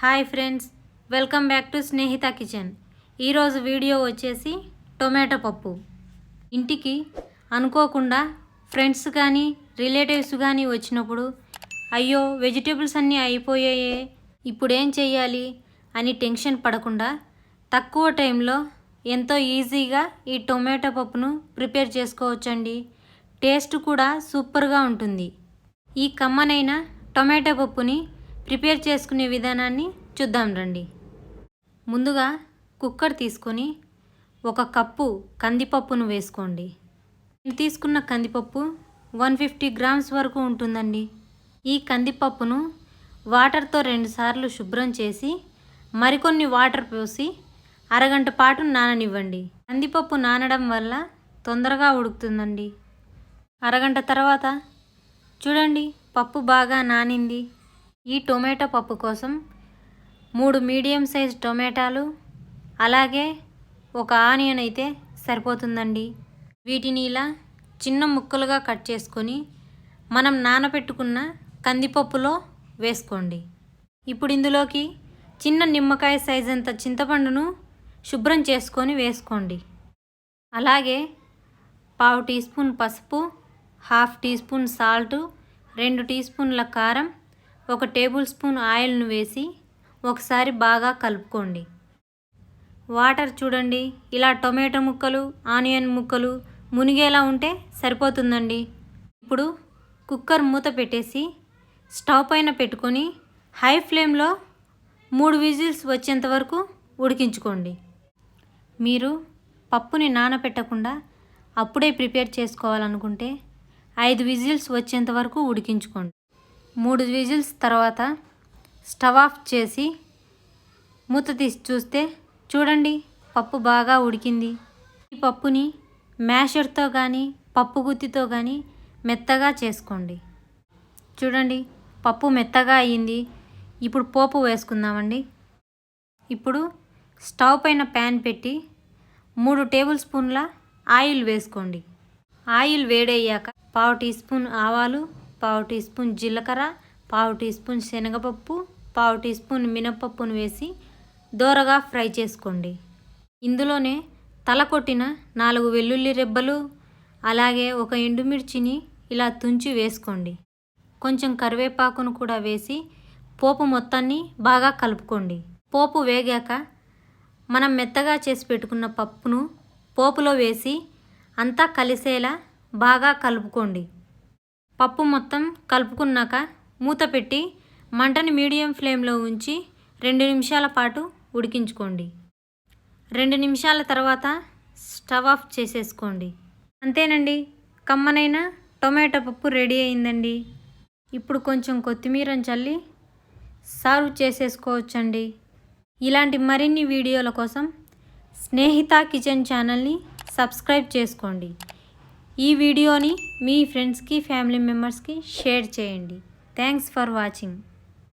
Hi friends welcome back to Snehitha kitchen. ఈరోజు video వచ్చేసి tomato పప్పు. ఇంటికి అనుకోకుండా ఫ్రెండ్స్ కానీ రిలేటివ్స్ కానీ వచ్చినప్పుడు అయ్యో వెజిటేబుల్స్ అన్నీ అయిపోయాయే ఇప్పుడేం చేయాలి అని టెన్షన్ పడకుండా తక్కువ టైంలో ఎంతో ఈజీగా ఈ టొమాటో పప్పును ప్రిపేర్ చేసుకోవచ్చండి. టేస్ట్ కూడా సూపర్గా ఉంటుంది. ఈ కమ్మనైన టొమాటో పప్పుని ప్రిపేర్ చేసుకునే విధానాన్ని చూద్దాం రండి. ముందుగా కుక్కర్ తీసుకొని ఒక కప్పు కందిపప్పును వేసుకోండి. నేను తీసుకున్న కందిపప్పు వన్ ఫిఫ్టీ గ్రామ్స్ వరకు ఉంటుందండి. ఈ కందిపప్పును వాటర్తో రెండుసార్లు శుభ్రం చేసి మరికొన్ని వాటర్ పోసి అరగంట పాటు నాననివ్వండి. కందిపప్పు నానడం వల్ల తొందరగా ఉడుకుతుందండి. అరగంట తర్వాత చూడండి పప్పు బాగా నానింది. ఈ టొమాటో పప్పు కోసం మూడు మీడియం సైజ్ టొమాటాలు అలాగే ఒక ఆనియన్ అయితే సరిపోతుందండి. వీటిని ఇలా చిన్న ముక్కలుగా కట్ చేసుకొని మనం నానబెట్టుకున్న కందిపప్పులో వేసుకోండి. ఇప్పుడు ఇందులోకి చిన్న నిమ్మకాయ సైజ్ అంత చింతపండును శుభ్రం చేసుకొని వేసుకోండి. అలాగే పావు టీ స్పూన్ పసుపు హాఫ్ టీ స్పూన్ సాల్టు రెండు టీ స్పూన్ల కారం ఒక టేబుల్ స్పూన్ ఆయిల్ను వేసి ఒకసారి బాగా కలుపుకోండి. వాటర్ చూడండి. ఇలా టొమాటో ముక్కలు ఆనియన్ ముక్కలు మునిగేలా ఉంటే సరిపోతుందండి. ఇప్పుడు కుక్కర్ మూత పెట్టేసి స్టవ్ పైన పెట్టుకొని హై ఫ్లేమ్లో మూడు విజిల్స్ వచ్చేంత వరకు ఉడికించుకోండి. మీరు పప్పుని నానబెట్టకుండా అప్పుడే ప్రిపేర్ చేసుకోవాలనుకుంటే ఐదు విజిల్స్ వచ్చేంత వరకు ఉడికించుకోండి. మూడు విజిల్స్ తర్వాత స్టవ్ ఆఫ్ చేసి మూత తీసి చూస్తే చూడండి పప్పు బాగా ఉడికింది. ఈ పప్పుని మ్యాషర్తో కానీ పప్పు గుత్తితో కానీ మెత్తగా చేసుకోండి. చూడండి పప్పు మెత్తగా అయ్యింది. ఇప్పుడు పోపు వేసుకుందామండి. ఇప్పుడు స్టవ్ పైన ప్యాన్ పెట్టి మూడు టేబుల్ స్పూన్ల ఆయిల్ వేసుకోండి. ఆయిల్ వేడయ్యాక పావు టీ స్పూన్ ఆవాలు పావు టీ స్పూన్ జీలకర్ర పావు టీ స్పూన్ శనగపప్పు పావు టీ స్పూన్ మినపప్పును వేసి దోరగా ఫ్రై చేసుకోండి. ఇందులోనే తల కొట్టిన నాలుగు వెల్లుల్లి రెబ్బలు అలాగే ఒక ఎండుమిర్చిని ఇలా తుంచి వేసుకోండి. కొంచెం కరివేపాకును కూడా వేసి పోపు మొత్తాన్ని బాగా కలుపుకోండి. పోపు వేగాక మనం మెత్తగా చేసి పెట్టుకున్న పప్పును పోపులో వేసి అంతా కలిసేలా బాగా కలుపుకోండి. పప్పు మొత్తం కలుపుకున్నాక మూత పెట్టి మంటని మీడియం ఫ్లేమ్లో ఉంచి రెండు నిమిషాల పాటు ఉడికించుకోండి. రెండు నిమిషాల తర్వాత స్టవ్ ఆఫ్ చేసేసుకోండి. అంతేనండి కమ్మనైన టొమాటో పప్పు రెడీ అయిందండి. ఇప్పుడు కొంచెం కొత్తిమీరని చల్లి సర్వ్ చేసేసుకోవచ్చండి. ఇలాంటి మరిన్ని వీడియోల కోసం స్నేహిత కిచెన్ ఛానల్ని సబ్స్క్రైబ్ చేసుకోండి. ఈ వీడియోని మీ ఫ్రెండ్స్కి ఫ్యామిలీ మెంబర్స్కి షేర్ చేయండి. Thanks for watching.